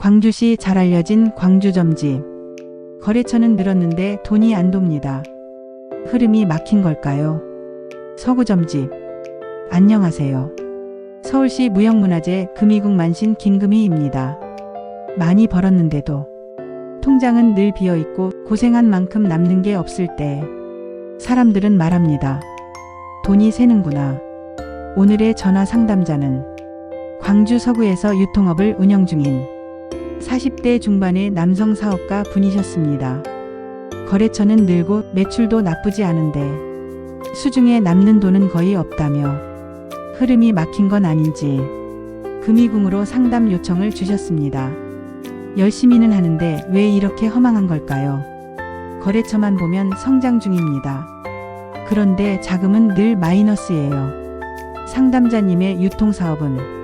광주시 잘 알려진 광주점집. 거래처는 늘었는데 돈이 안 돕니다. 흐름이 막힌 걸까요? 서구점집. 안녕하세요. 서울시 무형문화재 금이국 만신 김금희입니다. 많이 벌었는데도 통장은 늘 비어 있고 고생한 만큼 남는 게 없을 때 사람들은 말합니다. 돈이 새는구나. 오늘의 전화 상담자는 광주 서구에서 유통업을 운영 중인 40대 중반의 남성 사업가 분이셨습니다. 거래처는 늘고 매출도 나쁘지 않은데 수중에 남는 돈은 거의 없다며 흐름이 막힌 건 아닌지 금이궁으로 상담 요청을 주셨습니다. 열심히는 하는데 왜 이렇게 허망한 걸까요? 거래처만 보면 성장 중입니다. 그런데 자금은 늘 마이너스예요. 상담자님의 유통사업은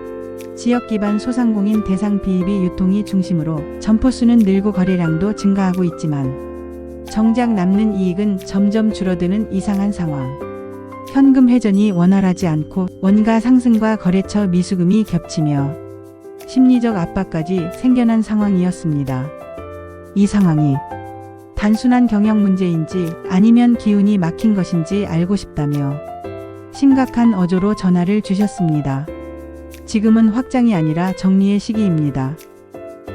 지역 기반 소상공인 대상 비입이 유통이 중심으로 점포 수는 늘고 거래량도 증가하고 있지만 정작 남는 이익은 점점 줄어드는 이상한 상황. 현금 회전이 원활하지 않고 원가 상승과 거래처 미수금이 겹치며 심리적 압박까지 생겨난 상황이었습니다. 이 상황이 단순한 경영 문제인지 아니면 기운이 막힌 것인지 알고 싶다며 심각한 어조로 전화를 주셨습니다. 지금은 확장이 아니라 정리의 시기입니다.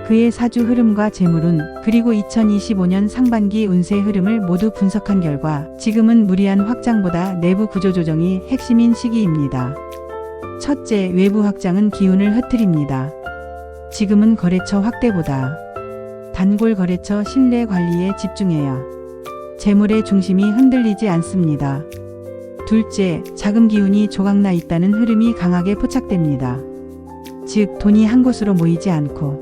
그의 사주 흐름과 재물운 그리고 2025년 상반기 운세 흐름을 모두 분석한 결과 지금은 무리한 확장보다 내부 구조 조정이 핵심인 시기입니다. 첫째, 외부 확장은 기운을 흐트립니다. 지금은 거래처 확대보다 단골 거래처 신뢰 관리에 집중해야 재물의 중심이 흔들리지 않습니다. 둘째, 자금 기운이 조각나 있다는 흐름이 강하게 포착됩니다. 즉, 돈이 한 곳으로 모이지 않고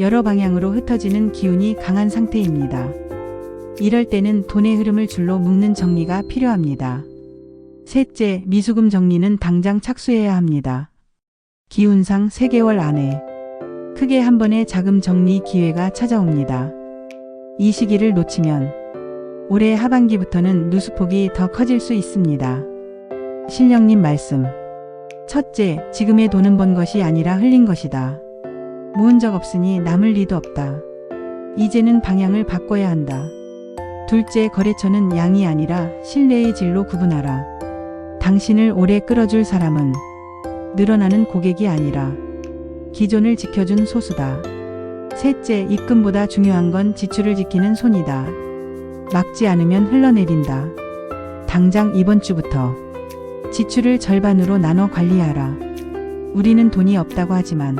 여러 방향으로 흩어지는 기운이 강한 상태입니다. 이럴 때는 돈의 흐름을 줄로 묶는 정리가 필요합니다. 셋째, 미수금 정리는 당장 착수해야 합니다. 기운상 3개월 안에 크게 한 번의 자금 정리 기회가 찾아옵니다. 이 시기를 놓치면 올해 하반기부터는 누수폭이 더 커질 수 있습니다. 신령님 말씀. 첫째, 지금의 돈은 번 것이 아니라 흘린 것이다. 모은 적 없으니 남을 리도 없다. 이제는 방향을 바꿔야 한다. 둘째, 거래처는 양이 아니라 신뢰의 질로 구분하라. 당신을 오래 끌어줄 사람은 늘어나는 고객이 아니라 기존을 지켜준 소수다. 셋째, 입금보다 중요한 건 지출을 지키는 손이다. 막지 않으면 흘러내린다. 당장 이번 주부터 지출을 절반으로 나눠 관리하라. 우리는 돈이 없다고 하지만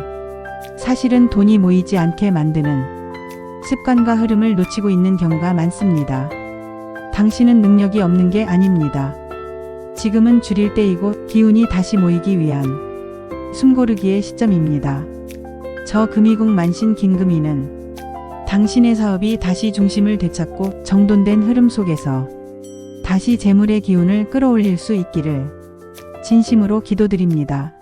사실은 돈이 모이지 않게 만드는 습관과 흐름을 놓치고 있는 경우가 많습니다. 당신은 능력이 없는 게 아닙니다. 지금은 줄일 때이고 기운이 다시 모이기 위한 숨고르기의 시점입니다. 저 금이국 만신 김금이는 당신의 사업이 다시 중심을 되찾고 정돈된 흐름 속에서 다시 재물의 기운을 끌어올릴 수 있기를 진심으로 기도드립니다.